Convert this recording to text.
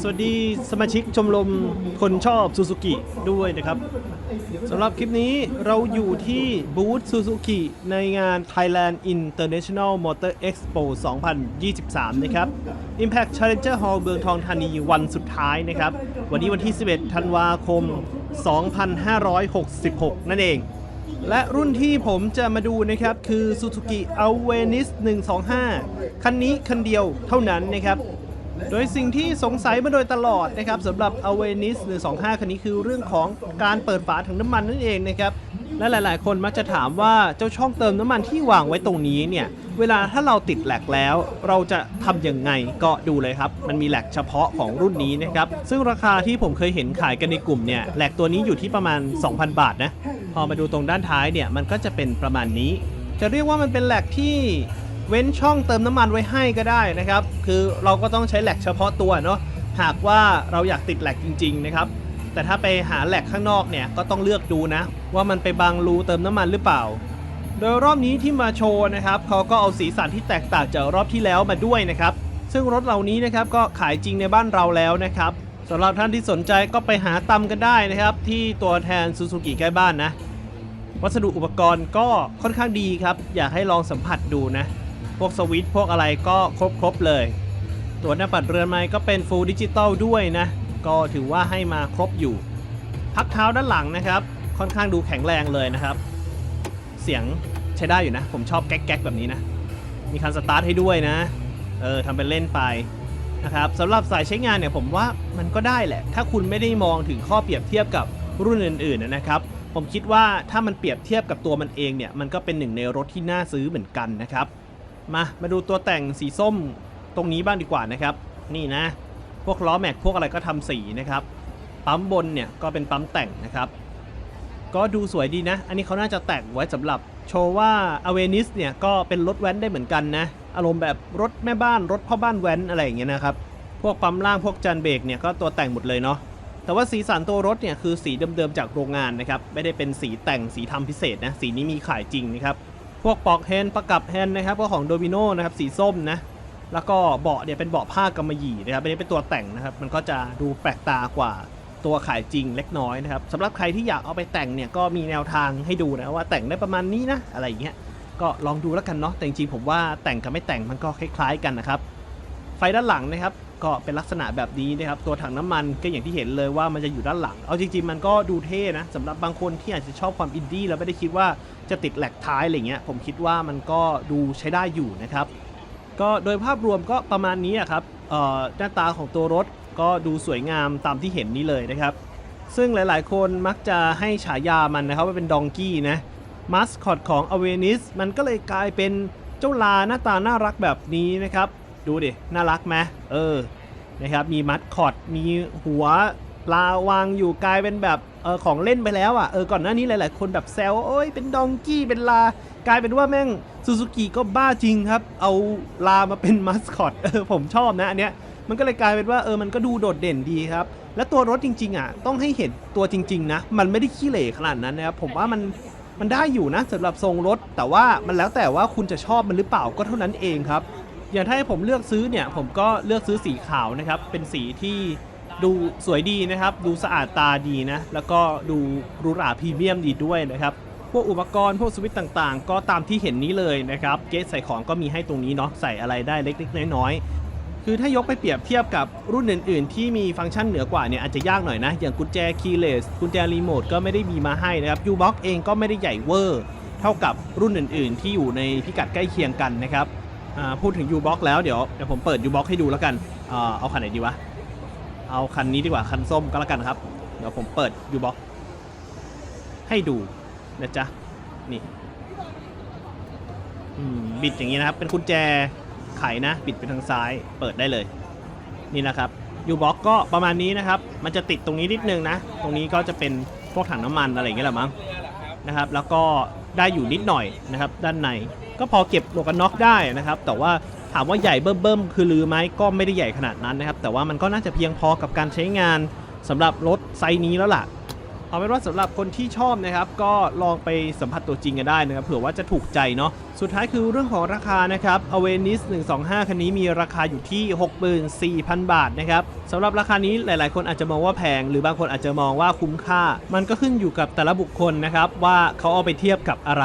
สวัสดีสมาชิกชมรมคนชอบซูซูกิด้วยนะครับสำหรับคลิปนี้เราอยู่ที่บูธซูซูกิในงาน Thailand International Motor Expo 2023 นะครับ Impact Challenger Hall เมืองทองธานีวันสุดท้ายนะครับ วันนี้วันที่ 11 ธันวาคม 2566 นั่นเอง และรุ่นที่ผมจะมาดูนะครับ คือ Suzuki Awareness 125 คันนี้คันเดียวเท่านั้นนะครับ โดยสิ่งที่สงสัยมาโดยตลอดนะครับสำหรับ Awareness 125 คันนี้คือเรื่องของการเปิดฝาถังน้ำมันนั่นเองนะครับและหลาย ๆ คนมักจะถามว่าเจ้าช่องเติมน้ำมันที่วางไว้ตรงนี้เนี่ยเวลาถ้าเราติดแหลกแล้ว เราจะทำยังไงก็ดูเลยครับ มันมีแหลกเฉพาะของรุ่นนี้นะครับซึ่งราคาที่ผมเคยเห็นขายกันในกลุ่มเนี่ยแหลกตัวนี้อยู่ที่ประมาณ 2,000 บาทนะพอมาดูตรงด้านท้ายเนี่ยมันก็จะเป็นประมาณนี้ จะเรียกว่ามันเป็นแหลกที่ เว้นช่องเติมน้ำมันไว้ให้ก็ได้นะครับ คือเราก็ต้องใช้แหลกเฉพาะตัวเนาะหากว่าเราอยากติดแหลกจริง ๆ นะครับ แต่ถ้าไปหาแหลกข้างนอกเนี่ยก็ต้องเลือกดูนะ ว่ามันไปบังรูเติมน้ำมันหรือเปล่า โดยรอบนี้ที่มาโชว์นะครับเขาก็เอาสีสันที่แตกต่างจากรอบที่แล้วมาด้วยนะครับ ซึ่งรถเหล่านี้นะครับก็ขายจริงในบ้านเราแล้วนะครับสำหรับท่านที่สนใจก็ไปหาตำกันได้นะครับ ที่ตัวแทนซูซูกิใกล้บ้านนะ วัสดุอุปกรณ์ก็ค่อนข้างดีครับ อยากให้ลองสัมผัสดูนะ พวกสวิตช์พวกอะไรก็ครบๆเลย ตัวหน้าปัดเรือนไม้ก็เป็น Full Digital ด้วยนะ ก็ถือว่าให้มาครบอยู่ พักเท้าด้านหลังนะครับ ค่อนข้างดูแข็งแรงเลยนะครับ เสียงใช้ได้อยู่นะ ผมชอบแก๊กๆแบบนี้นะ มีคันสตาร์ทให้ด้วยนะ เออทำเป็นเล่นไปนะครับสำหรับสายใช้งานเนี่ยผมว่ามันก็ได้แหละ ถ้าคุณไม่ได้มองถึงข้อเปรียบเทียบกับรุ่นอื่นๆนะครับ ผมคิดว่าถ้ามันเปรียบเทียบกับตัวมันเองเนี่ย มันก็เป็นหนึ่งในรถที่น่าซื้อเหมือนกันนะครับ มา มาดูตัวแต่งสีส้มตรงนี้บ้างดีกว่านะครับ นี่นะ พวกล้อแม็กพวกอะไรก็ทำสีนะครับ ปั๊มบนเนี่ยก็เป็นปั๊มแต่งนะครับ ก็ดูสวยดีนะ อันนี้เขาน่าจะแต่งไว้สำหรับโชว์ว่า a w a r e n e s s เนี่ยก็เป็นรถแว้นได้เหมือนกันนะ อารมณ์แบบรถแม่บ้านรถพ่อบ้านแว้นอะไรอย่างเงี้ยนะครับ พวกปั๊มล่างพวกจันเบรกเนี่ยก็ตัวแต่งหมดเลยเนาะ แต่ว่าสีสันตัวรถเนี่ยคือสีเดิมๆจากโรงงานนะครับ ไม่ได้เป็นสีแต่งสีทำพิเศษนะ สีนี้มีขายจริงนะครับ พวกปอกแฮนประกับแฮนนะครับก็ของโดมิโนนะครับสีส้มนะแล้วก็เบาะเนี่ยเป็นเบาะผ้ากำมะหยี่นะครับอันนี้เป็นตัวแต่งนะครับ มันก็จะดูแปลกตากว่าตัวขายจริงเล็กน้อยนะครับสำหรับใครที่อยากเอาไปแต่งเนี่ยก็มีแนวทางให้ดูนะว่าแต่งได้ประมาณนี้นะอะไรอย่างเงี้ยก็ลองดูแล้วกันเนาะแต่จริงๆผมว่าแต่งกับไม่แต่งมันก็คล้ายๆกันนะครับ ฟด้านหลังนะครับก็เป็นลักษณะแบบนี้นะครับตัวถังน้ำมันก็อย่างที่เห็นเลยว่ามันจะอยู่ด้านหลัง เอาจริงๆมันก็ดูเท่นะสำหรับบางคนที่อาจจะชอบความอินดี้แล้วไม่ได้คิดว่าจะติดแหลกท้ายอะไรเงี้ยผมคิดว่ามันก็ดูใช้ได้อยู่นะครับก็โดยภาพรวมก็ประมาณนี้ครับหน้าตาของตัวรถก็ดูสวยงามตามที่เห็นนี้เลยนะครับ ซึ่งหลายๆ คนมักจะให้ฉายามันนะครับว่าเป็นดองกี้นะมาสคอตของ a w a r e n e s s มันก็เลยกลายเป็นเจ้าลาหน้าตาน่ารักแบบนี้นะครับ ดูดิ น่ารักไหมเออนะครับมีมัสคอตมีหัวปลาวางอยู่กลายเป็นแบบเออของเล่นไปแล้วอะเออก่อนหน้านี้หลาย ๆ คนแบบแซวโอ้ยเป็นดองกี้เป็นลากลายเป็นว่าแม่งซูซูกิก็บ้าจริงครับ เอาลามาเป็นมัสคอตเออผมชอบนะอันเนี้ยมันก็เลยกลายเป็นว่าเออมันก็ดูโดดเด่นดีครับ และตัวรถจริง ๆ อะ ต้องให้เห็นตัวจริง ๆ นะ มันไม่ได้ขี้เหร่ขนาดนั้นนะครับผมว่ามันมันได้อยู่นะสำหรับทรงรถ แต่ว่ามันแล้วแต่ว่าคุณจะชอบมันหรือเปล่าก็เท่านั้นเองครับ อย่างถ้าให้ผมเลือกซื้อเนี่ย ผมก็เลือกซื้อสีขาวนะครับ เป็นสีที่ดูสวยดีนะครับ ดูสะอาดตาดีนะ แล้วก็ดูหรูหราพรีเมียมดีด้วยนะครับ พวกอุปกรณ์พวกสวิตช์ต่างๆ ก็ตามที่เห็นนี้เลยนะครับ เกจใส่ของก็มีให้ตรงนี้เนาะ ใส่อะไรได้เล็กๆ น้อยๆ คือถ้ายกไปเปรียบเทียบกับรุ่นอื่น ๆ ที่มีฟังก์ชันเหนือกว่าเนี่ยอาจจะยากหน่อยนะ อย่างกุญแจคีย์เลส กุญแจรีโมทก็ไม่ได้มีมาให้นะครับ U-Box เองก็ไม่ได้ใหญ่เวอร์ เท่ากับรุ่นอื่น ๆ ที่อยู่ในพิกัดใกล้เคียงกันนะครับ พูดถึง U-Box แล้วเดี๋ยวเดี๋ยวผมเปิด U-Box ให้ดูแล้วกันอเอาคันไหนดีวะ เอาคันนี้ดีกว่าคันส้มก็แล้วกันครับ เดี๋ยวผมเปิด U-Box ให้ดูนะจ๊ะ นี่บิดอย่างนี้นะครับ เป็นกุญแจไขนะ บิดไปทางซ้ายเปิดได้เลย นี่นะครับ U-Box ก็ประมาณนี้นะครับ มันจะติดตรงนี้นิดนึงนะ ตรงนี้ก็จะเป็นพวกถังน้ำมันอะไรอย่างเงี้ยแหละมั้งนะครับ แล้วก็ได้อยู่นิดหน่อยนะครับ ด้านใน ก็พอเก็บหมวกกันน็อกได้นะครับ แต่ว่าถามว่าใหญ่เบิ่มๆคือลือไหมก็ไม่ได้ใหญ่ขนาดนั้นนะครับ แต่ว่ามันก็น่าจะเพียงพอกับการใช้งานสำหรับรถไซส์นี้แล้วล่ะเอาเป็นว่าสำหรับคนที่ชอบนะครับ ก็ลองไปสัมผัสตัวจริงกันได้นะครับเผื่อว่าจะถูกใจเนาะสุดท้ายคือเรื่องของราคานะครับ a w a n i s 125 คันนี้มีราคาอยู่ที่ 64,000 บาทนะครับสำหรับราคานี้หลาย ๆ คนอาจจะมองว่าแพง หรือบางคนอาจจะมองว่าคุ้มค่า มันก็ขึ้นอยู่กับแต่ละบุคคลนะครับว่าเขาเอาไปเทียบกับอะไร